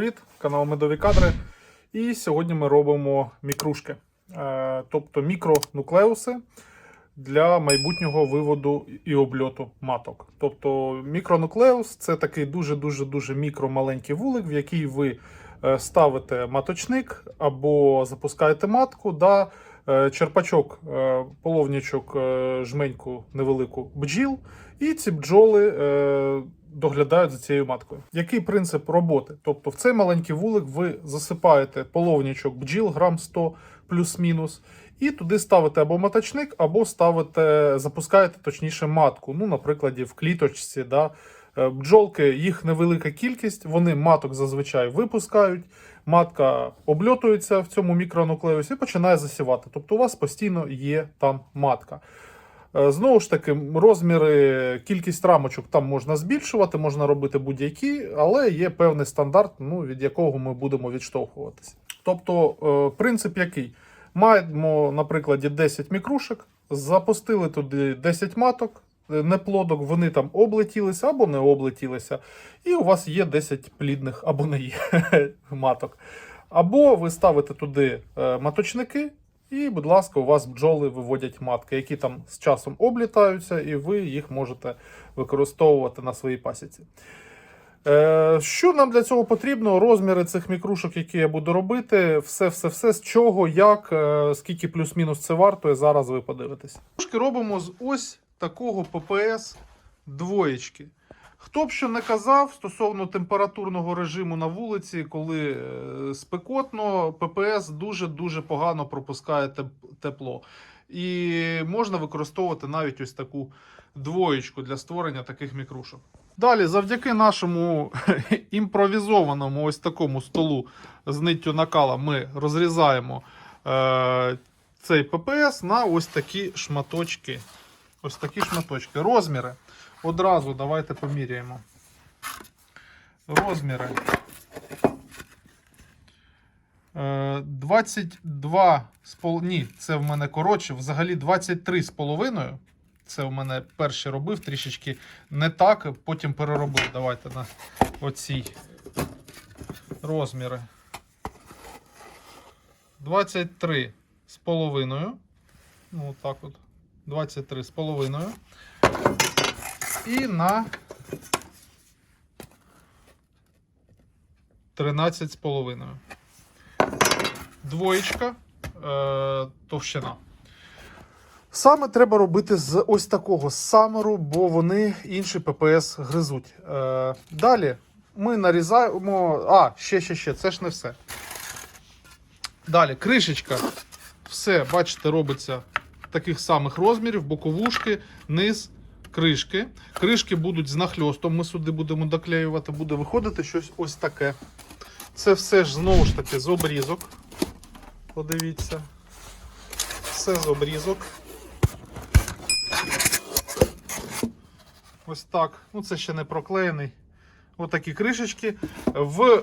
Привіт! Канал Медові Кадри. І сьогодні ми робимо мікрушки, Е, тобто мікронуклеуси для майбутнього виводу і обльоту маток. Тобто мікронуклеус це такий дуже-дуже дуже мікромаленький вулик, в який ви е, ставите маточник або запускаєте матку, да, е, черпачок, половничок, е, жменьку невелику бджіл, і ці бджоли доглядають за цією маткою. Який принцип роботи? Тобто в цей маленький вулик ви засипаєте половничок бджіл, грам 100 плюс-мінус, і туди ставите або маточник, або ставите, запускаєте точніше матку. Ну, наприклад, в кліточці. Да? Е, Бджолки, їх невелика кількість, вони маток зазвичай випускають. Матка обльотується в цьому мікронуклеусі і починає засівати. Тобто у вас постійно є там матка. Е, Знову ж таки, розміри, кількість рамочок там можна збільшувати, можна робити будь-які, але є певний стандарт, ну, від якого ми будемо відштовхуватися. Тобто, е, принцип який? Маємо, на прикладі, 10 мікрушек, запустили туди 10 маток, е, неплодок, вони там облетілися або не облетілися, і у вас є 10 плідних або не є маток. Або ви ставите туди маточники, і, будь ласка, у вас бджоли виводять матки, які там з часом облітаються, і ви їх можете використовувати на своїй пасіці. Е, що нам для цього потрібно? Розміри цих мікрушок, які я буду робити, все, все, все, з чого, як, е, скільки плюс-мінус це вартує, зараз ви подивитесь. Мікрушки робимо з ось такого ППС двоєчки. Хто б що не казав стосовно температурного режиму на вулиці, коли е, спекотно, ППС дуже-дуже погано пропускає тепло. І можна використовувати навіть ось таку двоєчку для створення таких мікрушок. Далі, завдяки нашому імпровізованому ось такому столу з ниттю накала, ми розрізаємо е, цей ППС на ось такі шматочки. Ось такі шматочки. Розміри. Одразу давайте поміряємо. Розміри. Е, 22 з пол... Ні, це в мене коротше. Взагалі 23 з половиною. Це в мене перший робив трішечки не так, потім переробив. Давайте на оці розміри. 23 з половиною. Ну, отак от. 23 з половиною. І на 13 з половиною. Двоєчка е, товщина. Саме треба робити з ось такого самеру, бо вони інший ППС гризуть. Е, далі ми нарізаємо. А, ще, ще, ще, це ж не все. Далі, кришечка. Все, бачите, робиться таких самих розмірів, боковушки, низ, кришки. Кришки будуть з нахльостом. Ми сюди будемо доклеювати, буде виходити щось ось таке. Це все ж знову ж таки з обрізок. Подивіться. Все з обрізок. Ось так. Ну, це ще не проклеєний. Ось такі кришечки. В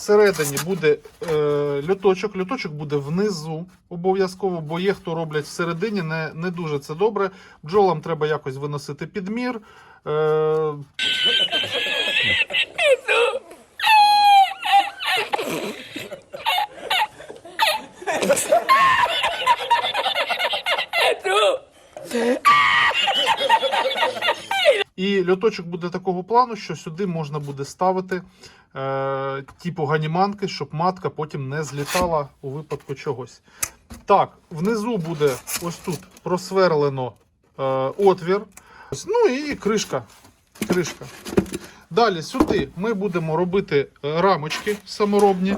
середині буде е, льоточок. Льоточок буде внизу обов'язково, бо є хто роблять всередині, не, не дуже це добре. Бджолам треба якось виносити підмір. Е, І льоточок буде такого плану, що сюди можна буде ставити е, типу ганіманки, щоб матка потім не злітала у випадку чогось. Так, внизу буде ось тут просверлено е, отвір. Ну і кришка. кришка. Далі сюди ми будемо робити е, рамочки саморобні.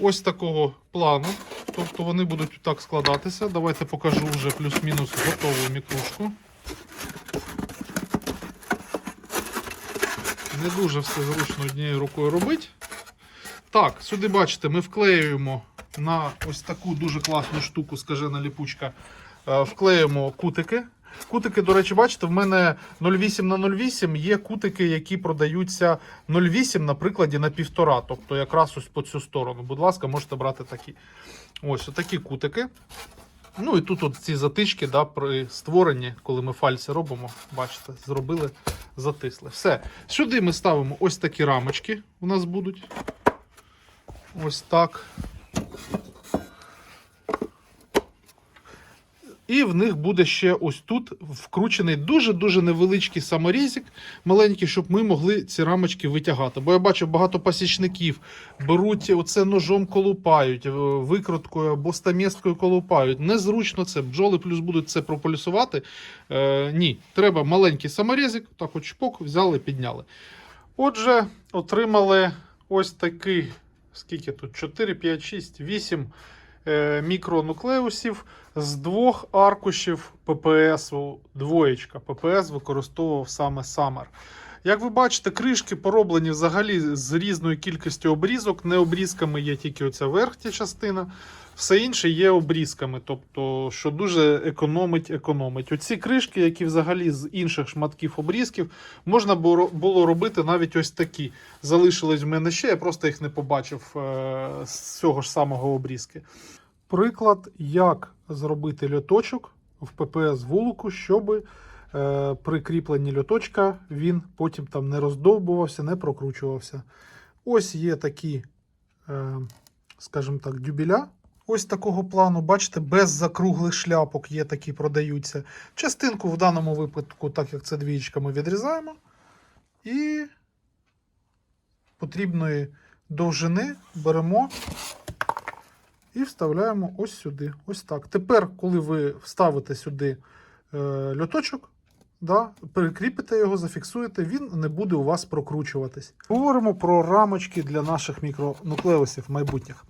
Ось такого плану. Тобто вони будуть так складатися. Давайте покажу вже плюс-мінус готову мікрушку. Не дуже все зручно однією рукою робити. Так, сюди бачите, ми вклеюємо на ось таку дуже класну штуку, скажена ліпучка. е, Вклеїмо кутики. Кутики, до речі, бачите, в мене 0,8 на 0,8 є кутики, які продаються 0,8 на прикладі на 1,5. Тобто якраз ось по цю сторону. Будь ласка, можете брати такі. Ось такі кутики. Ну і тут от ці затички да, при створенні, коли ми фальси робимо, бачите, зробили, затисли. Все. Сюди ми ставимо ось такі рамочки. У нас будуть. Ось так. І в них буде ще ось тут вкручений дуже-дуже невеличкий саморізик, маленький, щоб ми могли ці рамочки витягати. Бо я бачу, багато пасічників беруть оце ножом колупають, е, викруткою або стаместкою колупають. Незручно це. Бджоли плюс будуть це прополюсувати. Е, ні, треба маленький саморізик, так от чпок, взяли, підняли. Отже, отримали ось такий, скільки тут? 4, 5, 6, 8 е, мікронуклеусів з двох аркушів ППС двоєчка. ППС використовував саме Summer. Як ви бачите, кришки пороблені взагалі з різною кількістю обрізок. Не обрізками є тільки оця верхня частина, все інше є обрізками, тобто, що дуже економить, економить. Оці кришки, які взагалі з інших шматків обрізків, можна було робити навіть ось такі. Залишились в мене ще, я просто їх не побачив е, з цього ж самого обрізки. Приклад, як зробити льоточок в ППС вулику, щоб е, при кріпленні льоточка він потім там не роздовбувався, не прокручувався. Ось є такі, е, скажімо так, дюбіля. Ось такого плану, бачите, без закруглих шляпок є такі продаються. Частинку в даному випадку, так як це двієчка, ми відрізаємо. І потрібної довжини беремо і вставляємо ось сюди. Ось так. Тепер, коли ви вставите сюди е, льоточок, да, прикріпите його, зафіксуєте, він не буде у вас прокручуватись. Говоримо про рамочки для наших мікронуклеусів майбутніх.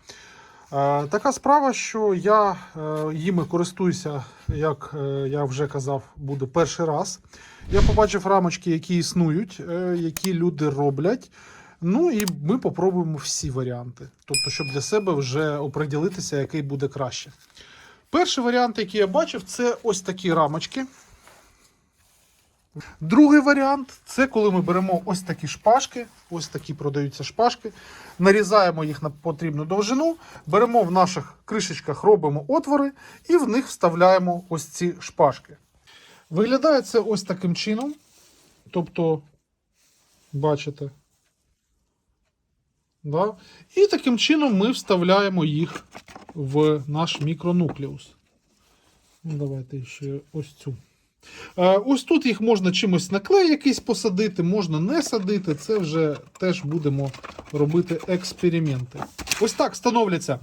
Е, така справа, що я е, їми користуюся, як е, я вже казав, буде перший раз. Я побачив рамочки, які існують, які люди роблять. Ну і ми попробуємо всі варіанти. Тобто, щоб для себе вже оприділитися, який буде краще. Перший варіант, який я бачив, це ось такі рамочки. Другий варіант це коли ми беремо ось такі шпажки, ось такі продаються шпажки, нарізаємо їх на потрібну довжину, беремо в наших кришечках, робимо отвори і в них вставляємо ось ці шпажки. Виглядає це ось таким чином. Тобто, бачите. Да? І таким чином ми вставляємо їх в наш мікронуклеус. Ну, Давайте ще ось цю. Е, Ось тут їх можна чимось на клей якийсь посадити, можна не садити. Це вже теж будемо робити експерименти. Ось так становляться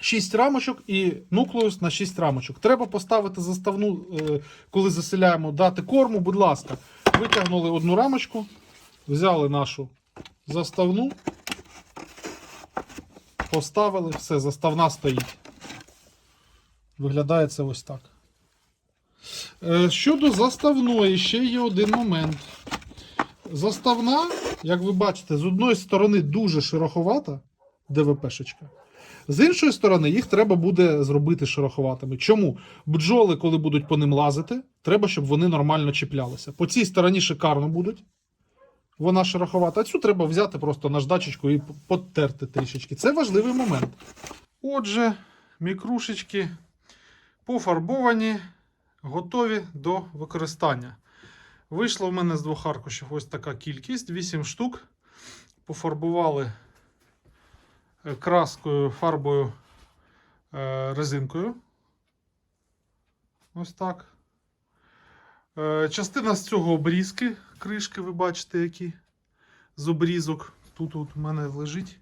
6 рамочок і нуклеус на 6 рамочок. Треба поставити заставну, е, коли заселяємо, дати корму, будь ласка. Витягнули одну рамочку, взяли нашу заставну, поставили, все, заставна стоїть. Виглядає це ось так. Е, Щодо заставної, ще є один момент. Заставна, як ви бачите, з одної сторони дуже шероховата ДВПшечка. З іншої сторони, їх треба буде зробити шероховатими. Чому? Бджоли, коли будуть по ним лазити, треба, щоб вони нормально чіплялися. По цій стороні шикарно будуть. Вона шероховата. А цю треба взяти просто наждачечку і подтерти трішечки. Це важливий момент. Отже, мікрушечки пофарбовані готові до використання. Вийшло в мене з двох аркушів ось така кількість: 8 штук. Пофарбували е, краскою, фарбою е, резинкою. Ось так. Е, Частина з цього обрізки, кришки, ви бачите, які з обрізок. Тут от у мене лежить.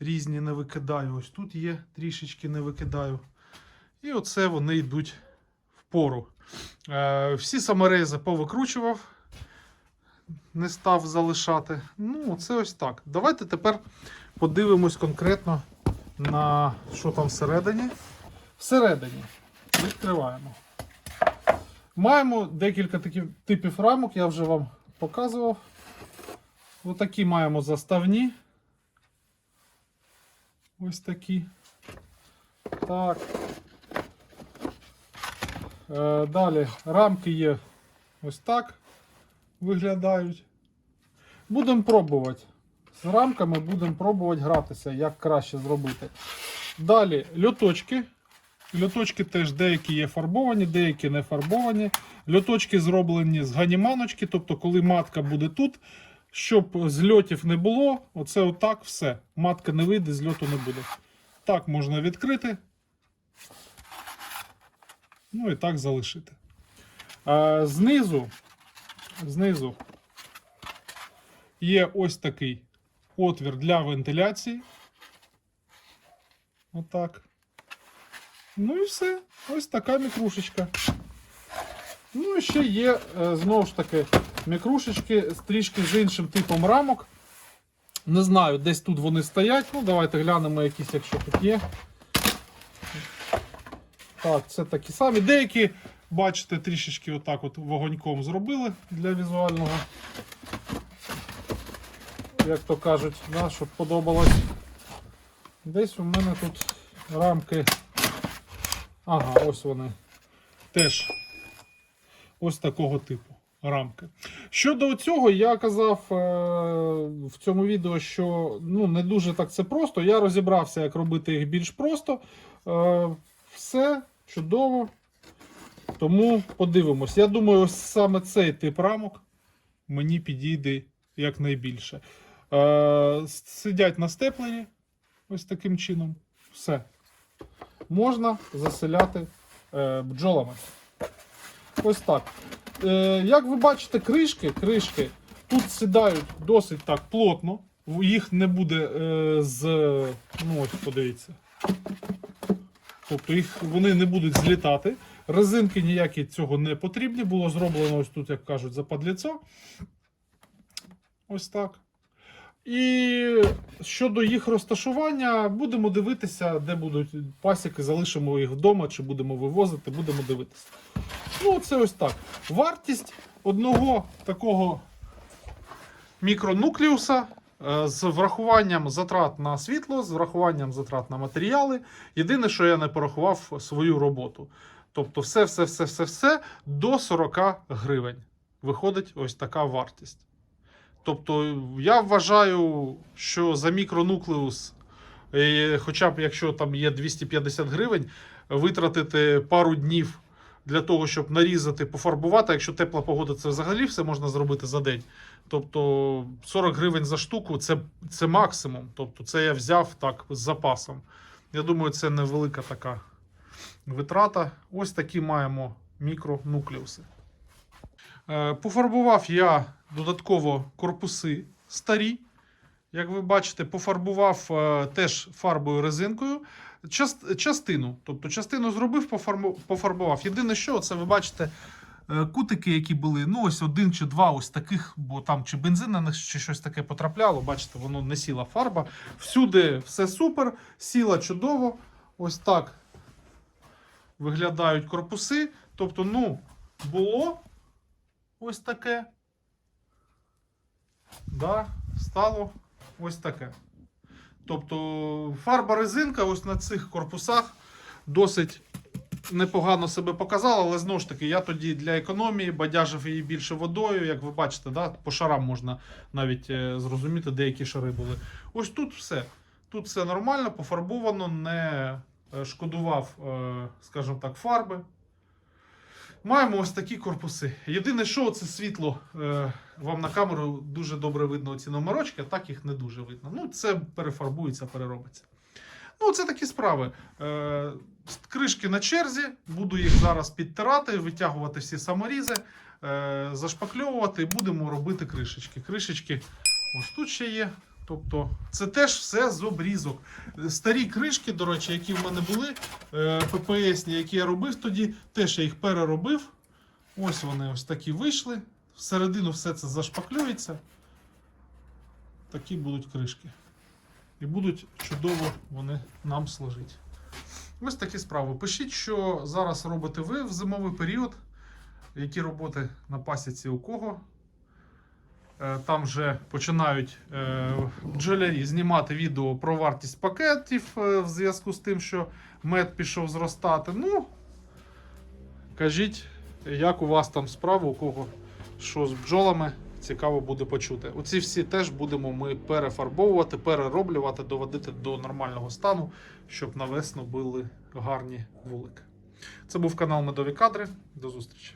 Різні не викидаю. Ось тут є, трішечки не викидаю. І оце вони йдуть впору. Е, всі саморези повикручував, не став залишати. Ну, це ось так. Давайте тепер подивимось конкретно на що там всередині. Всередині відкриваємо. Маємо декілька таких типів рамок, я вже вам показував. Отакі маємо заставні. Ось такі. Так. Е, Далі рамки є ось так виглядають. Будемо пробувати. З рамками будемо пробувати гратися, як краще зробити. Далі льоточки. Льоточки теж деякі є фарбовані, деякі не фарбовані. Льоточки зроблені з ганіманочки, тобто, коли матка буде тут, щоб зльотів не було. Оце отак все. Матка не вийде, зльоту не буде. Так можна відкрити. Ну і так залишити. Знизу, знизу є ось такий отвір для вентиляції. Отак. Ну і все. Ось така мікрушечка. Ну і ще є, е, знову ж таки, мікрушечки трішки з іншим типом рамок. Не знаю, десь тут вони стоять. Ну, давайте глянемо якісь, якщо тут є. Так, це такі самі. Деякі, бачите, трішечки отак от вогоньком зробили для візуального. Як то кажуть, да, щоб подобалось. Десь у мене тут рамки. Ага, ось вони. Теж ось такого типу рамки. Щодо цього, я казав е, в цьому відео, що ну, не дуже так це просто. Я розібрався, як робити їх більш просто. Е, все чудово. Тому подивимось. Я думаю, ось саме цей тип рамок мені підійде якнайбільше. Е, сидять на степлері ось таким чином. Все. Можна заселяти е, бджолами. Ось так. Е, як ви бачите, кришки, кришки тут сідають досить так плотно. Їх не буде е, з. Ну, ось подивіться. Тобто їх, вони не будуть злітати. Резинки ніякі цього не потрібні. Було зроблено ось тут, як кажуть, западліцо. Ось так. І щодо їх розташування, будемо дивитися, де будуть пасіки, залишимо їх вдома, чи будемо вивозити, будемо дивитися. Ну, це ось так. Вартість одного такого мікронуклеуса з врахуванням затрат на світло, з врахуванням затрат на матеріали. Єдине, що я не порахував свою роботу. Тобто, все, все, все, все, все до 40 гривень. Виходить ось така вартість. Тобто, я вважаю, що за мікронуклеус, е, хоча б якщо там є 250 гривень, витратити пару днів для того, щоб нарізати, пофарбувати. Якщо тепла погода, це взагалі все можна зробити за день. Тобто 40 гривень за штуку це, це максимум. Тобто, це я взяв так з запасом. Я думаю, це невелика така витрата. Ось такі маємо мікронуклеуси. Е, Пофарбував я додатково корпуси старі. Як ви бачите, пофарбував е, теж фарбою резинкою. Частину. Тобто частину зробив, пофарбував. Єдине, що це ви бачите е, кутики, які були. Ну, ось один чи два ось таких, бо там чи бензин на них, чи щось таке потрапляло. Бачите, воно не сіла фарба. Всюди все супер, сіла чудово. Ось так виглядають корпуси. Тобто, ну, було ось таке. Да, стало ось таке. Тобто фарба резинка ось на цих корпусах досить непогано себе показала, але знову ж таки, я тоді для економії бадяжив її більше водою. Як ви бачите, да, по шарам можна навіть е, зрозуміти, деякі шари були. Ось тут все. Тут все нормально, пофарбовано, не е, шкодував, е, скажімо так, фарби. Маємо ось такі корпуси. Єдине, що це світло е, вам на камеру дуже добре видно ці номерочки, а так їх не дуже видно. Ну, це перефарбується, переробиться. Ну, це такі справи. Е, кришки на черзі, буду їх зараз підтирати, витягувати всі саморізи, е, зашпакльовувати і будемо робити кришечки. Кришечки ось тут ще є. Тобто, це теж все з обрізок. Старі кришки, до речі, які в мене були, е, ППСні, які я робив тоді, теж я їх переробив. Ось вони ось такі вийшли. Всередину все це зашпаклюється. Такі будуть кришки. І будуть чудово вони нам служити. Ось такі справи. Пишіть, що зараз робите ви в зимовий період. Які роботи на пасіці у кого. Е, Там вже починають е, бджолярі знімати відео про вартість пакетів е, в зв'язку з тим, що мед пішов зростати. Ну, кажіть, як у вас там справа, у кого що з бджолами. Цікаво буде почути. Оці всі теж будемо ми перефарбовувати, перероблювати, доводити до нормального стану, щоб на весну були гарні вулики. Це був канал Медові Кадри. До зустрічі.